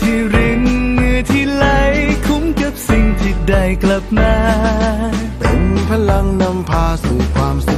ที่รินเหงื่อที่ไหลคุ้มกับสิ่งที่ได้กลับมา เป็นพลังนำพาสู่ความสุข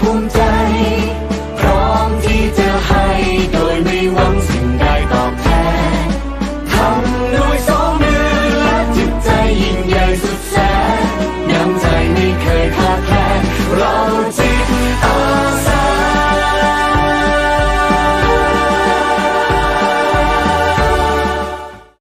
Punkt.